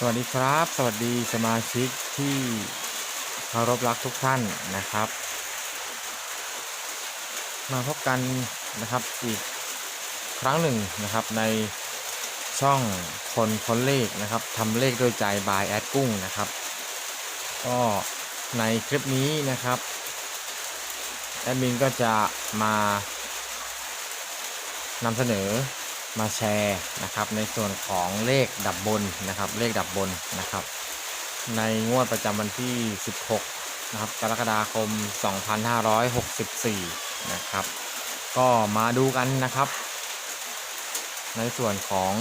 สวัสดีครับ สวัสดีสมาชิกที่เคารพรักทุกท่านนะครับ มาพบกันนะครับอีกครั้งหนึ่งนะครับในช่องคนค้นเลขนะครับทำเลขด้วยใจบายแอดกุ้งนะครับ ก็ในคลิปนี้นะครับแอดมินก็จะมานำเสนอ มาแชร์นะครับในส่วนของเลขดับบนนะครับ เลขดับบนนะครับ ในงวดประจำวันที่ 16 นะครับ กรกฎาคม 2564 นะครับ ก็มาดูกันนะครับ ในส่วนของ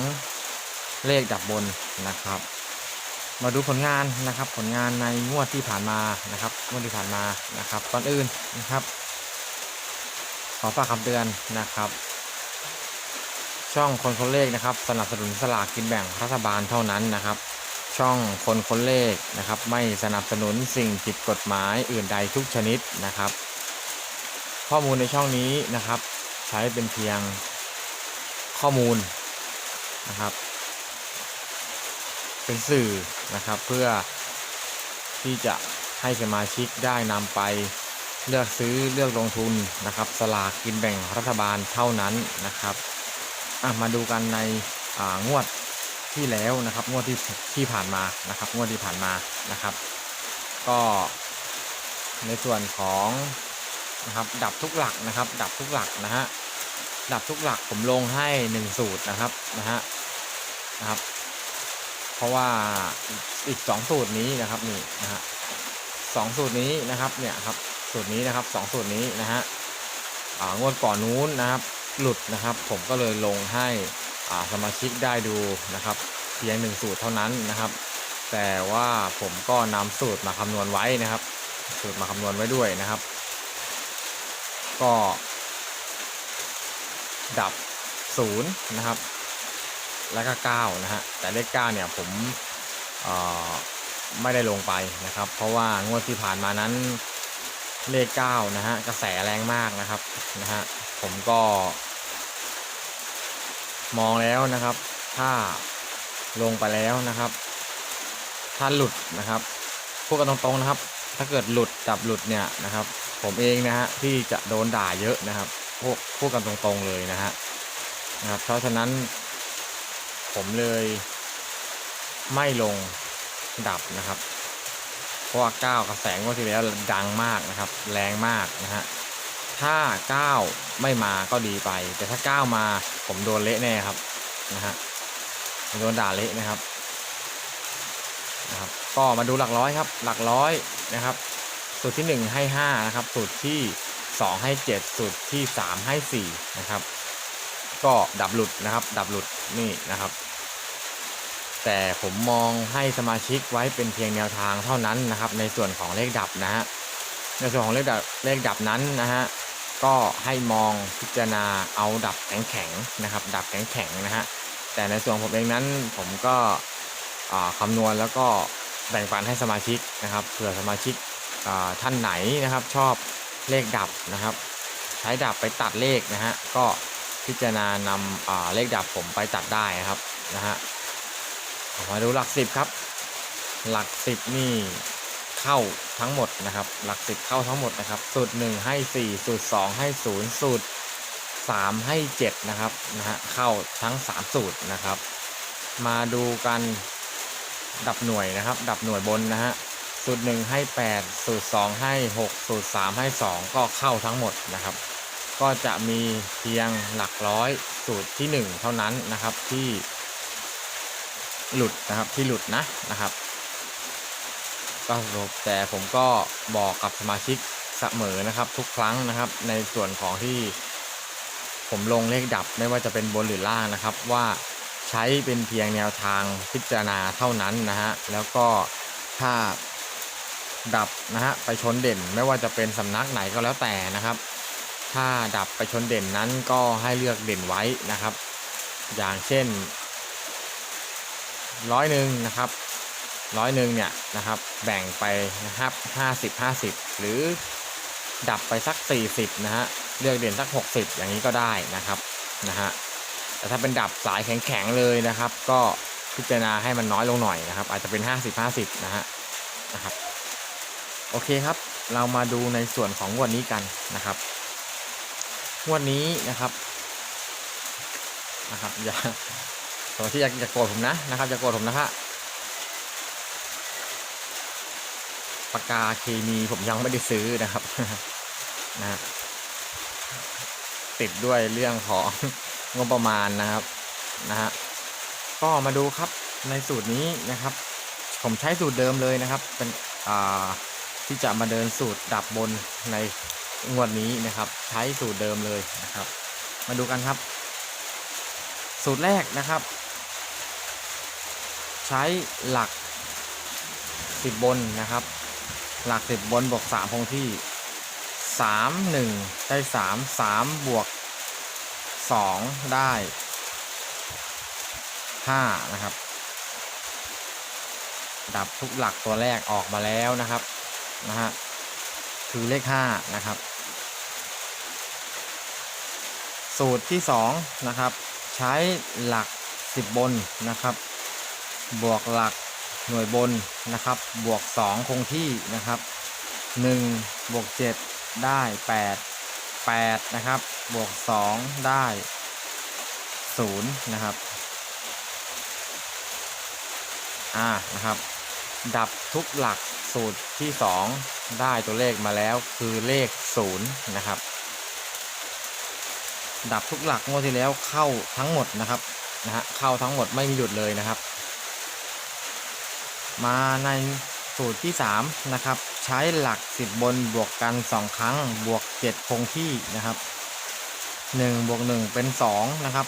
เลขดับบนนะครับ มาดูผลงานนะครับ ผลงานในงวดที่ผ่านมานะครับงวดที่ผ่านมานะครับก่อนอื่นนะครับ ขอฝากคำเตือนนะครับ ช่องคนคนเลขนะครับ สนับสนุนสลากกินแบ่งรัฐบาลเท่านั้นนะครับ ช่องคนคนเลขนะครับ ไม่สนับสนุนสิ่งผิดกฎหมายอื่นใดทุกชนิดนะครับ ข้อมูลในช่องนี้นะครับ ใช้เป็นเพียงข้อมูลนะครับ เป็นสื่อนะครับเพื่อที่จะให้สมาชิกได้นำไปเลือกซื้อเลือกลงทุนนะครับ สลากกินแบ่งรัฐบาลเท่านั้นนะครับ อะมาดูกันในงวดที่แล้วนะครับ งวดที่ที่ผ่านมานะครับ งวดที่ผ่านมานะครับ ก็ในส่วนของนะครับดับทุกหลักนะครับ ดับทุกหลักนะฮะดับทุกหลักผมลงให้หนึ่งสูตรนะครับนะฮะนะครับ เพราะว่าอีกสองสูตรนี้นะครับนี่นะฮะสองสูตรนี้นะครับเนี่ยครับสูตรนี้นะครับสองสูตรนี้นะฮะงวดก่อนนู้นนะครับ หลุดนะครับ ผมก็เลยลงให้อ่าสมาชิกได้ดูนะครับเพียงหนึ่งสูตรเท่านั้นนะครับ แต่ว่าผมก็นำสูตรมาคำนวณไว้นะครับ สูตรมาคำนวณไว้ด้วยนะครับ ก็ ดับศูนย์นะครับ แล้วก็9นะฮะแต่เลข9เนี่ยผมไม่ได้ลงไปนะครับ เพราะว่างวดที่ผ่านมานั้นเลข9นะฮะกระแสแรงมากนะครับนะฮะผมก็ มองแล้วนะครับ ถ้าลงไปแล้วนะครับ ถ้าหลุดนะครับพูดกันตรงๆนะครับ ถ้าเกิดหลุดจับหลุดเนี่ยนะครับ ผมเองนะฮะที่จะโดนด่าเยอะนะครับพูดพูดกันตรงๆเลยนะฮะนะครับ เพราะฉะนั้น ผมเลยไม่ลงดับนะครับ เพราะว่าก้าวกระแสงว่าที่แล้วดังมากนะครับ แรงมากนะฮะถ้าก้าวไม่มาก็ดีไป แต่ถ้าก้าวมา ผมโดนเละแน่ครับนะฮะผมโดนด่าเละนะครับนะครับ ก็มาดูหลักร้อยครับ หลักร้อยนะครับ สูตรที่ 1 ให้ 5 นะครับ สูตรที่ 2 ให้ 7 สูตรที่ 3 ให้ 4 นะครับ ก็ดับหลุดนะครับ ดับหลุดนี่นะครับ แต่ผมมองให้สมาชิกไว้เป็นเพียงแนวทางเท่านั้นนะครับ ในส่วนของเลขดับนะฮะในส่วนของเลขดับเลขดับนั้นนะฮะ ก็ให้มองพิจารณาเอาดับแข็งแข็งๆนะครับ ดับแข็งแข็งๆนะฮะแต่ในส่วนผมเองนั้นผมก็คำนวณแล้วก็แบ่งปันให้สมาชิกนะครับเผื่อสมาชิกท่านไหนนะครับ ชอบเลขดับนะครับ ใช้ดับไปตัดเลขนะฮะก็พิจารณานำเลขดับผมไปตัดได้นะครับนะฮะมาดูหลักสิบครับ หลักสิบนี่ เข้าทั้งหมดนะครับ หลักสิบเข้าทั้งหมดนะครับ สูตรหนึ่งให้สี่สูตรสองให้ศูนย์สูตรสามให้เจ็ดนะครับนะฮะเข้าทั้งสามสูตรนะครับ มาดูกันดับหน่วยนะครับ ดับหน่วยบนนะฮะสูตรหนึ่งให้แปดสูตรสองให้หกสูตรสามให้สองก็เข้าทั้งหมดนะครับ ก็จะมีเพียงหลักร้อยสูตรที่หนึ่งเท่านั้นนะครับที่หลุดนะครับที่หลุดนะนะครับ ก็สรุปแต่ผมก็บอกกับสมาชิกเสมอนะครับ ทุกครั้งนะครับ ในส่วนของที่ ผมลงเลขดับไม่ว่าจะเป็นบนหรือล่างนะครับ ว่าใช้เป็นเพียงแนวทางพิจารณาเท่านั้นนะฮะแล้วก็ถ้าดับนะฮะไปชนเด่นไม่ว่าจะเป็นสำนักไหนก็แล้วแต่นะครับ ถ้าดับไปชนเด่นนั้นก็ให้เลือกเด่นไว้นะครับ อย่างเช่นร้อยหนึ่งนะครับ ร้อยหนึ่งเนี่ยนะครับแบ่งไปนะครับห้าสิบห้าสิบหรือดับไปสักสี่สิบนะฮะเลือกเด่นสักหกสิบอย่างนี้ก็ได้นะครับนะฮะแต่ถ้าเป็นดับสายแข็งๆเลยนะครับ ก็พิจารณาให้มันน้อยลงหน่อยนะครับ อาจจะเป็น 50 50 นะฮะนะครับโอเคครับเรามาดูในส่วนของงวดนี้กันนะครับงวดนี้นะครับนะครับอย่าตัวที่อยากจะโกรธผมนะนะครับจะโกรธผมนะครั ปากกาเคมีผมยังไม่ได้ซื้อนะครับนะฮะติดด้วยเรื่องของงบประมาณนะครับนะฮะก็มาดูครับในสูตรนี้นะครับ ผมใช้สูตรเดิมเลยนะครับ เป็นอ่าที่จะมาเดินสูตรดับบนในงวดนี้นะครับ ใช้สูตรเดิมเลยนะครับ มาดูกันครับ สูตรแรกนะครับ ใช้หลักสิบบนนะครับ หลักสิบบนบวกสามคงที่สามหนึ่งได้สามสามบวกสองได้ห้านะครับ ดับทุกหลักตัวแรกออกมาแล้วนะครับนะฮะคือเลขห้านะครับ สูตรที่สองนะครับ ใช้หลักสิบบนนะครับ บวกหลัก หน่วยบนนะครับ บวกสองคงที่นะครับหนึ่งบวกเจ็ดได้แปดแปดนะครับ บวกสองได้ศูนย์นะครับ อ่า นะครับ ดับทุกหลักสูตรที่ 2 ได้ตัวเลขมาแล้วคือเลข 0 นะครับ ดับทุกหลักงวดที่แล้วเข้าทั้งหมดนะครับ นะฮะ เข้าทั้งหมดไม่มีหยุดเลยนะครับ มาในสูตรที่ 3 นะครับ ใช้หลัก 10 บนบวกกัน 2 ครั้งบวก 7 คงที่นะครับ1บวก1เป็น 2 นะครับ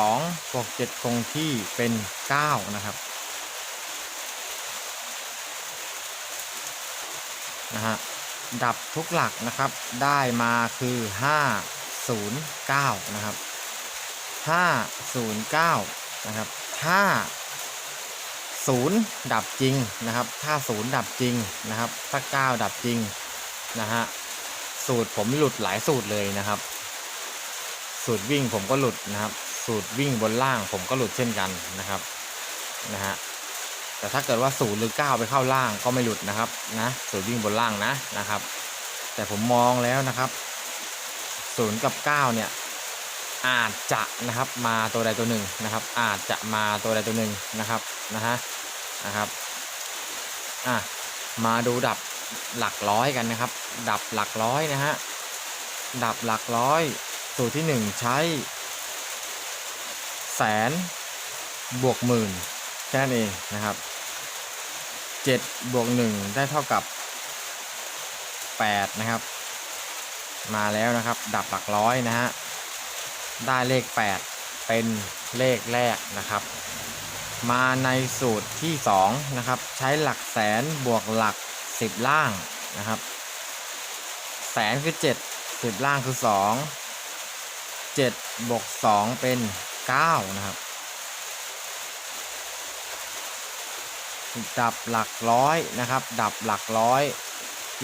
2บวก7คงที่เป็น 9 นะครับนะฮะดับทุกหลักนะครับได้มาคือ 5 0 9 นะครับ 5 0 9 นะครับ ถ้า0ดับจริงนะครับ ถ้า0ดับจริงนะครับ ถ้า9ดับจริงนะฮะสูตรผมหลุดหลายสูตรเลยนะครับ สูตรวิ่งผมก็หลุดนะครับ สูตรวิ่งบนล่างผมก็หลุดเช่นกันนะครับนะฮะแต่ถ้าเกิดว่าศูนย์หรือ9ไปเข้าล่างก็ไม่หลุดนะครับนะศูนย์วิ่งบนล่างนะนะครับ แต่ผมมองแล้วนะครับศูนย์กับ9เนี่ยอาจจะนะครับมาตัวใดตัวหนึ่งนะครับ อาจจะมาตัวใดตัวหนึ่งนะครับนะฮะ นะครับอะมาดูดับหลักร้อยกันนะครับ ดับหลักร้อยนะฮะดับหลักร้อย สูตรที่ 1 ใช้ แสนบวกหมื่นแค่นั้นเองนะครับเจ็ดบวกหนึ่งได้เท่ากับแปดนะครับ มาแล้วนะครับ ดับหลักร้อยนะฮะได้เลขแปดเป็นเลขแรกนะครับ มาในสูตรที่สองนะครับ ใช้หลักแสนบวกหลักสิบล่างนะครับ แสนคือเจ็ดสิบล่างคือสองเจ็ดบวกสองเป็นเก้านะครับ ดับหลักร้อยนะครับ ดับหลักร้อย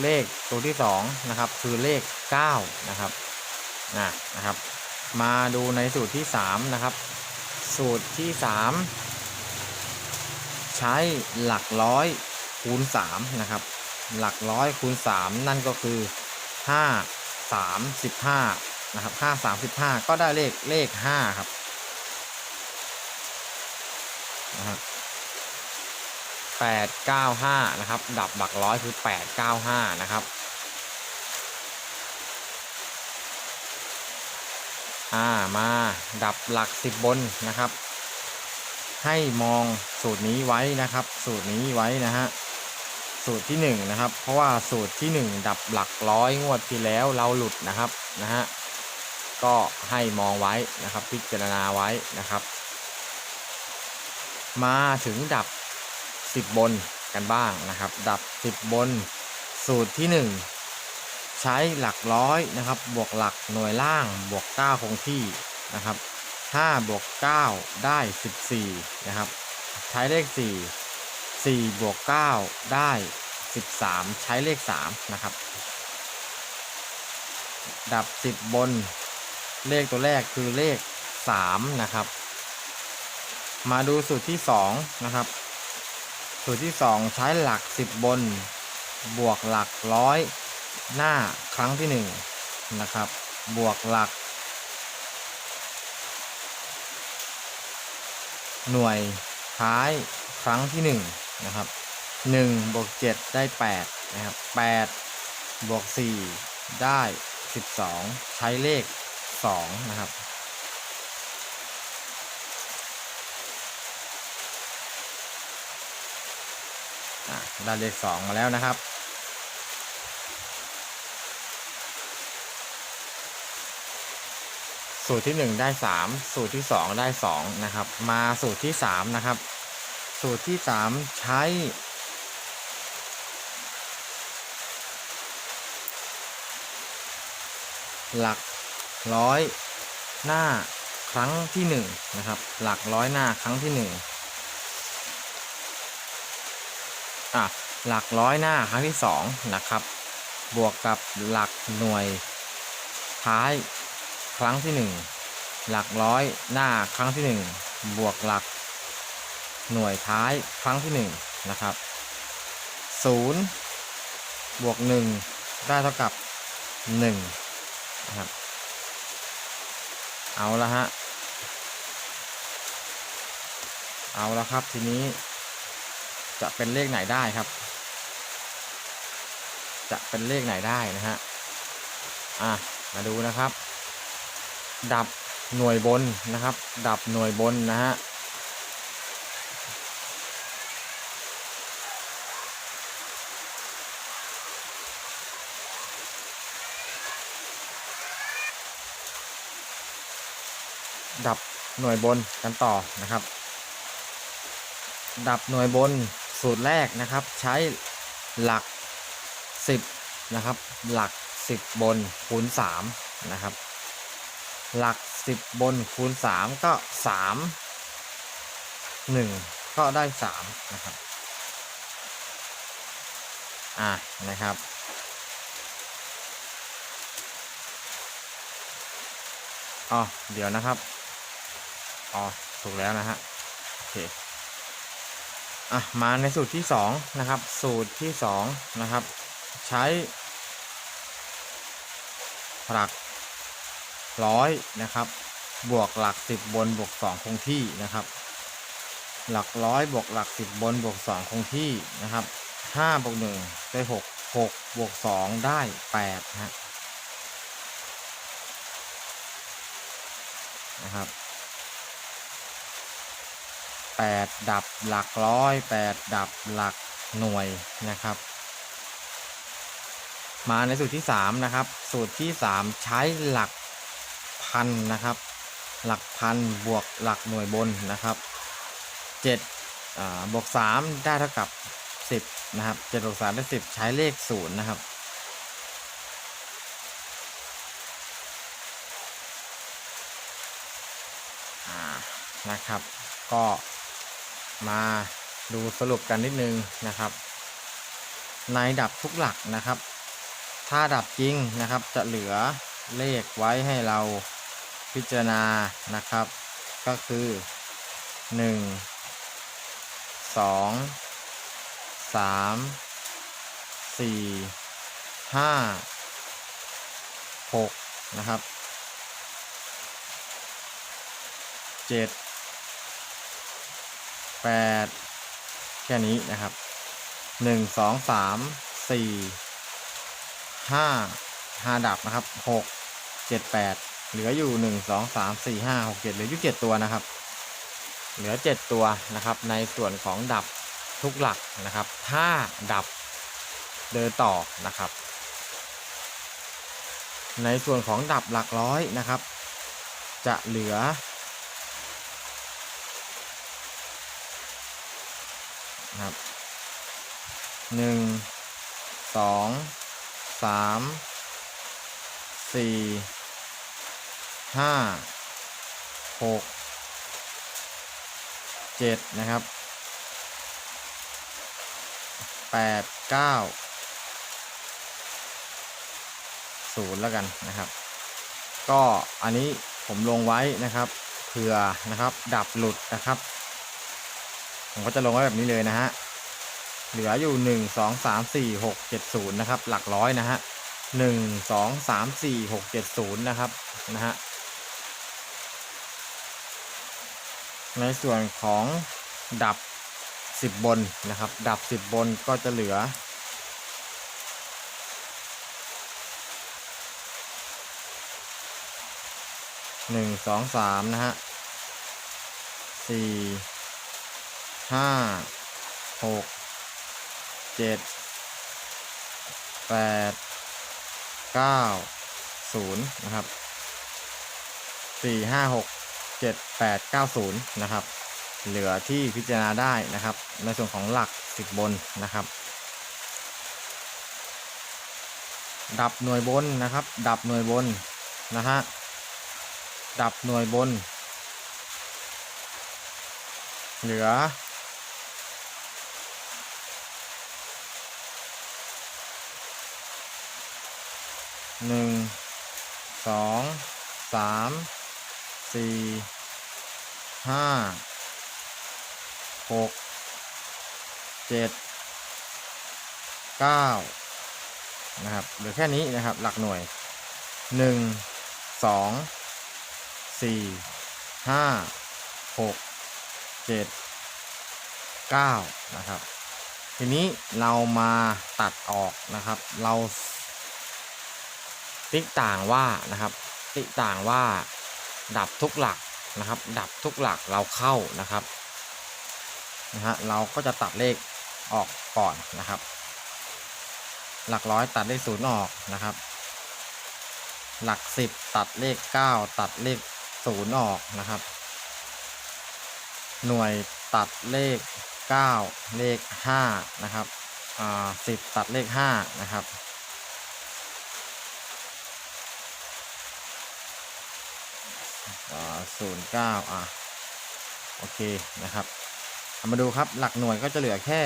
เลขตัวที่สองนะครับ คือเลขเก้านะครับนะนะครับ มาดูในสูตรที่สามนะครับ สูตรที่สาม ใช้หลักร้อยคูณสามนะครับ หลักร้อยคูณสามนั่นก็คือห้าสามสิบห้านะครับห้าสามสิบห้าก็ได้เลขเลขห้าครับนะครับแปดเก้าห้านะครับ ดับหลักร้อยคือแปดเก้าห้านะครับอ่ามาดับหลักสิบบนนะครับ ให้มองสูตรนี้ไว้นะครับ สูตรนี้ไว้นะฮะสูตรที่หนึ่งนะครับ เพราะว่าสูตรที่หนึ่งดับหลักร้อยงวดที่แล้วเราหลุดนะครับนะฮะก็ให้มองไว้นะครับ พิจารณาไว้นะครับ มาถึงดับ 10 บนกันบ้างนะครับ ดับ 10 บน สูตรที่ 1 ใช้หลักร้อยนะครับ บวกหลักหน่วยล่างบวก9คงที่นะครับ 5บวก9ได้ 14 นะครับ ใช้เลข 4 4บวก9ได้ 13 ใช้เลข 3 นะครับ ดับ 10 บนเลขตัวแรกคือเลข 3 นะครับ มาดูสูตรที่สองนะครับ สูตรที่สองใช้หลักสิบบน บวกหลักร้อยหน้าครั้งที่หนึ่งนะครับ บวกหลัก หน่วยท้ายครั้งที่หนึ่งนะครับหนึ่งบวกเจ็ดได้แปดนะครับแปดบวกสี่ได้สิบสองใช้เลขสองนะครับได้เลขสองมาแล้วนะครับ สูตรที่หนึ่งได้สามสูตรที่สองได้สองนะครับ มาสูตรที่สามนะครับ สูตรที่สามใช้ หลักร้อยหน้าครั้งที่หนึ่งนะครับ หลักร้อยหน้าครั้งที่หนึ่งอะหลักร้อยหน้าครั้งที่สองนะครับ บวกกับหลักหน่วยท้าย ครั้งที่หนึ่งหลักร้อยหน้าครั้งที่หนึ่งบวกหลัก หน่วยท้ายครั้งที่หนึ่งนะครับศูนย์บวกหนึ่งได้เท่ากับหนึ่งนะครับ เอาละฮะ เอาละครับทีนี้จะเป็นเลขไหนได้ครับ จะเป็นเลขไหนได้นะฮะ อะ มาดูนะครับ ดับหน่วยบนนะครับ ดับหน่วยบนนะฮะดับหน่วยบนกันต่อนะครับ ดับหน่วยบนสูตรแรกนะครับ ใช้หลัก 10 นะครับ หลัก 10 บนคูณ3นะครับ หลัก 10 บนคูณ 3 ก็ 3 1 ก็ได้ 3 นะครับ อะนะครับ อ๋อ เดี๋ยวนะครับ อ๋อ ถูกแล้วนะฮะ โอเค อะ มาในสูตรที่สองนะครับ สูตรที่สองนะครับ ใช้หลัก ร้อยนะครับ บวกหลักสิบบนบวกสองคงที่นะครับ หลักร้อยบวกหลักสิบบนบวกสองคงที่นะครับห้าบวกหนึ่งได้หกหกบวกสองได้แปดฮะนะครับแปดดับหลักร้อยแปดดับหลักหน่วยนะครับ มาในสูตรที่สามนะครับ สูตรที่สามใช้หลัก พันนะครับ หลักพันบวกหลักหน่วยบนนะครับเจ็ดบวกสามได้เท่ากับสิบนะครับเจ็ดบวกสามได้สิบใช้เลขศูนย์นะครับ นะครับ ก็มาดูสรุปกันนิดนึงนะครับ ในดับทุกหลักนะครับ ถ้าดับจริงนะครับจะเหลือเลขไว้ให้เรา พิจารณานะครับ ก็คือ 1 2 3 4 5 6นะครับเจ็ดแปดแค่นี้นะครับหนึ่งสองสามสี่ห้าห้าดับนะครับหกเจ็ดแปด เหลืออยู่หนึ่งสองสามสี่ห้าหกเจ็ดเหลืออยู่เจ็ดตัวนะครับ เหลือเจ็ดตัวนะครับ ในส่วนของดับทุกหลักนะครับ ถ้าดับเดินต่อนะครับ ในส่วนของดับหลักร้อยนะครับ จะเหลือ นะครับหนึ่งสองสามสี่ ห้าหกเจ็ดนะครับแปดเก้าศูนย์แล้วกันนะครับ ก็อันนี้ผมลงไว้นะครับเผื่อนะครับดับหลุดนะครับ ผมก็จะลงไว้แบบนี้เลยนะฮะเหลืออยู่หนึ่งสองสามสี่หกเจ็ดศูนย์นะครับ หลักร้อยนะฮะหนึ่งสองสามสี่หกเจ็ดศูนย์นะครับนะฮะ ในส่วนของดับสิบบนนะครับ ดับสิบบนก็จะเหลือ หนึ่งสองสามนะฮะสี่ห้าหกเจ็ดแปดเก้าศูนย์นะครับสี่ห้าหก เจ็ดแปดเก้าศูนย์นะครับ เหลือที่พิจารณาได้นะครับ ในส่วนของหลักสิบบนนะครับ ดับหน่วยบนนะครับ ดับหน่วยบนนะฮะ ดับหน่วยบน เหลือหนึ่งสองสาม สี่ห้าหกเจ็ดเก้านะครับเหลือแค่นี้นะครับหลักหน่วยหนึ่งสองสี่ห้าหกเจ็ดเก้านะครับ ทีนี้เรามาตัดออกนะครับ เราติ๊กต่างว่านะครับ ติ๊กต่างว่า ดับทุกหลักนะครับ ดับทุกหลักเราเข้านะครับนะฮะเราก็จะตัดเลขออกก่อนนะครับ หลักร้อยตัดเลขศูนย์ออกนะครับ หลักสิบตัดเลขเก้าตัดเลขศูนย์ออกนะครับ หน่วยตัดเลขเก้าเลขห้านะครับอ่าสิบตัดเลขห้านะครับ ศูนย์เก้าอะ โอเคนะครับเอามาดูครับหลักหน่วยก็จะเหลือแค่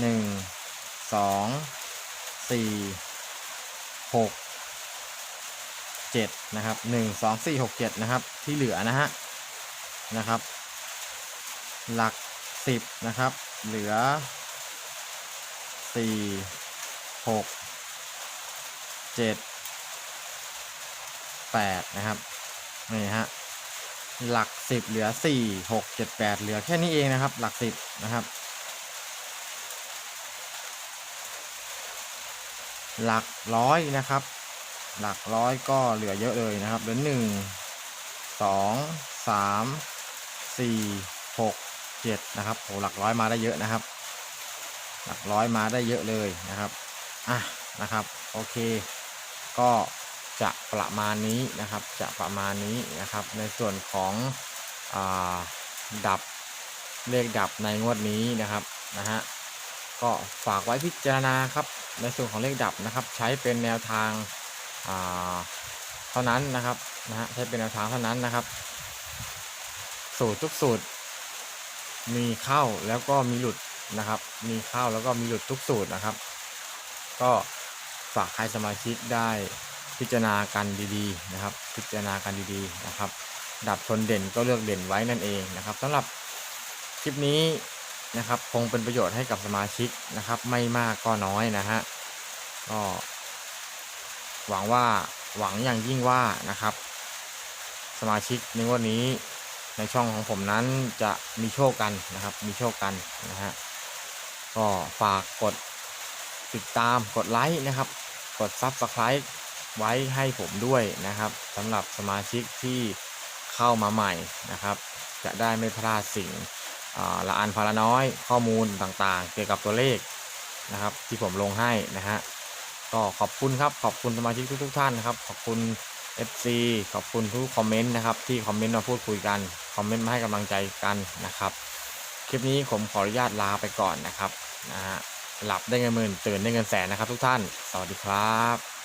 หนึ่งสองสี่หกเจ็ดนะครับหนึ่งสองสี่หกเจ็ดนะครับ ที่เหลือนะฮะนะครับ หลักสิบนะครับ เหลือสี่หกเจ็ด แปดนะครับ นี่ฮะ หลักสิบเหลือสี่หกเจ็ดแปดเหลือแค่นี้เองนะครับ หลักสิบนะครับ หลักร้อยนะครับ หลักร้อยก็เหลือเยอะเลยนะครับ เหลือหนึ่งสองสามสี่หกเจ็ดนะครับโหหลักร้อยมาได้เยอะนะครับ หลักร้อยมาได้เยอะเลยนะครับ อะ นะครับ โอเค ก็ จะประมาณนี้นะครับ จะประมาณนี้นะครับ ในส่วนของอดับเลขดับในงวดนี้นะครับนะฮะก็ฝากไว้พิจารณาครับในส่วนของเลขดับนะครับ ใช้เป็นแนวทางาเท่านั้นนะครับนะฮะใช้เป็นแนวทางเท่านั้นนะครับ สูตรทุกสูตร มีเข้าแล้วก็มีหลุดนะครับ มีเข้าแล้วก็มีหลุดทุกสูตรนะครับ ก็ฝากให้สมาชิกได้ พิจารณากันดีๆนะครับ พิจารณากันดีๆนะครับ ดับชนเด่นก็เลือกเด่นไว้นั่นเองนะครับสำหรับคลิปนี้นะครับคงเป็นประโยชน์ให้กับสมาชิกนะครับ ไม่มากก็น้อยนะฮะก็หวังว่าหวังอย่างยิ่งว่านะครับ สมาชิกในวันนี้ในช่องของผมนั้นจะมีโชคกันนะครับ มีโชคกันนะฮะก็ฝากกดติดตามกดไลค์นะครับ กด Subscribe ไว้ให้ผมด้วยนะครับสำหรับสมาชิกที่เข้ามาใหม่นะครับ จะได้ไม่พลาดสิ่งละอันพาละน้อยข้อมูลต่างๆ เกี่ยวกับตัวเลขนะครับ ที่ผมลงให้นะฮะก็ขอบคุณครับขอบคุณสมาชิกทุกๆท่านนะครับขอบคุณ FC ขอบคุณทุกคอมเมนต์นะครับที่คอมเมนต์มาพูดคุยกันคอมเมนต์มาให้กำลังใจกันนะครับ คลิปนี้ผมขออนุญาตลาไปก่อนนะครับนะฮะหลับได้เงินหมื่นตื่นได้เงินแสนนะครับทุกท่าน สวัสดีครับ